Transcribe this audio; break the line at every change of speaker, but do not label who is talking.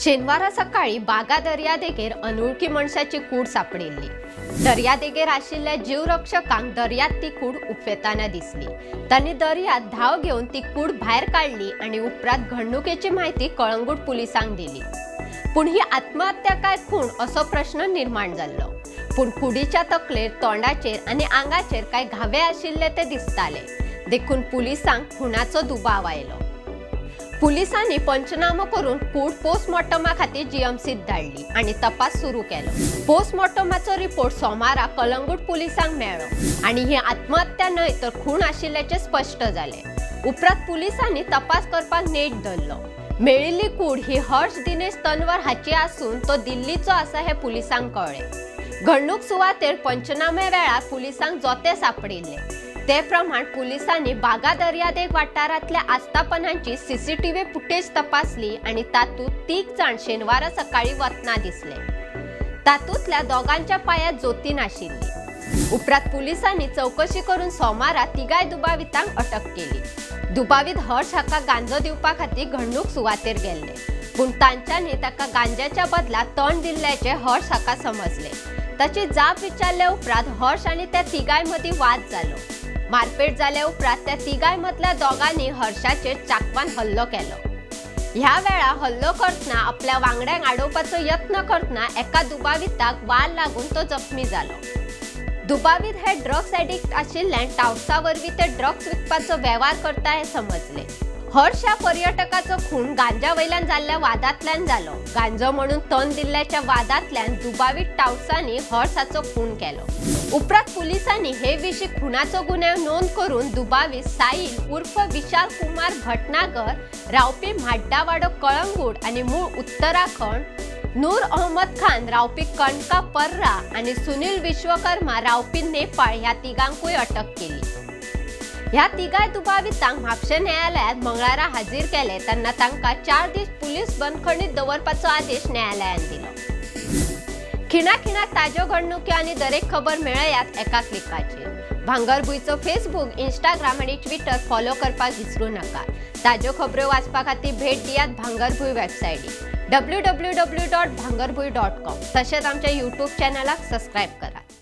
शेनवारा सकाळी बागा दर्या देगेर अनोळखी मनशाची कूड सापडिल्ली दर्या देगेर आशिल्ल्या जीवरक्षकांक दर्यांत ती कूड उफेताना दिसली. तांणी दर्यांत धाव घेवन ती कूड भायर काडली आणि उपरांत घडणुकेची माहिती कळंगूट पुलिसांक दिली. पूण ही आत्महत्या काय खूण असो प्रश्न निर्माण जाल्लो. पूण कुडीच्या तकलेर तोंडाचेर आनी आंगाचेर काय घावे आशिल्ले ते दिसताले. देखून पुलिसांक खुणाचो दुबाव आयलो. पुलिसांनी पंचनामो करून कूड पोस्टमॉर्टमा खातीर जीएमसीत धाडली आणि तपास सुरू केलो. पोस्टमॉर्टमाचो रिपोर्ट सोमारा कलंगूट पुलिसांक मेळ्ळो आणि ही आत्महत्या न्हय तर खूण आशिल्ल्याचे स्पश्ट जालें उपरांत पुलिसांनी तपास करपाक नेट धरलो. मेळिल्ली कूड ही हर्ष दिनेश तन्वर हाची आसून तो दिल्लीचो आसा हे पुलिसांक कळ्ळें. घडणूक सुवातेर पंचनामे वेळार पुलिसांक जोते सापडिल्ले. ते प्रमाण पुलिसांनी बागा दर्यादेग वाठारांतल्या आस्थापनांची सीसीटीव्ही फुटेज तपासली आणि तातूंत तीग जाण शेनवारा सकाळी वतना दिसले. तातूंतल्या दोगांच्या पायात जोती नाशिल्ली उपरांत पुलिसांनी चौकशी करून सोमारा तिगाय दुबावितांक अटक केली. दुबावीत हर्ष हाका गांजो दिवपा खातीर घडणूक सुवातेर गेल्ले. पूण तांच्यांनी ताका गांजाच्या बदला तण दिल्ल्याचे हर्ष हाका समजले. ताची जाप विचारल्या उपरांत हर्ष आनी त्या तिगाय मदीं वाद जालो. मारपेट जाल्या उपरांत त्या तिगाय मदल्या दोगांनी हर्षाचेर चाकवान हल्लो केलो. ह्या वेळा हल्लो करतना आपल्या वांगड्यांक आडोवपाचो यत्न करतना एका दुबाविताक वाल लागून तो जखमी जालो दुबावीत हे ड्रग्स एडिक्ट आशिल्ल्यान टावसा वरवीं ते ड्रग्स विकपाचो वेव्हार करता हे समजले. हर्ष ह्या पर्यटकाचो खून गांजा वयल्यान जाल्ल्या वादांतल्यान जालो गांजो म्हणून तण दिल्ल्याच्या वादांतल्यान दुबावीत टावसांनी हर्ष खून केलो. उपरांत पुलिसांनी हे विशीं खुनाचो गुन्यांव नोंद करून दुबावी साईल उर्फ विशाल कुमार भटनागर रावपी म्हाड्डावाडो कळंगूट आणि मूळ उत्तराखंड नूर अहमद खान रावपी कणका पर्रा आणि सुनील विश्वकर्मा रावपी नेपाळ ह्या तिगांकूय अटक केली. ह्या तिगाय दुबावितांक म्हापशे न्यायालयात मंगळारा हाजीर केले. तेन्ना तांकां चार दीस पुलीस बंदखणीत दवरपाचो आदेश न्यायालयान दिलो. खिणा खिणाक ताज्यो घडणुक्यो आनी दरेक खबर मेळयात एका क्लिकाचेर भांगरभूंयचो फेसबुक इंस्टाग्राम आनी ट्विटर फॉलो करपाक विसरूं नाका. ताज्यो खबरो वाचपा खातीर भेट दियात Bhangarbhuin वेबसायटीक W W W dot Bhangarbhuin dot com. तशेंच आमच्या यूट्यूब चॅनलाक सबस्क्रायब करात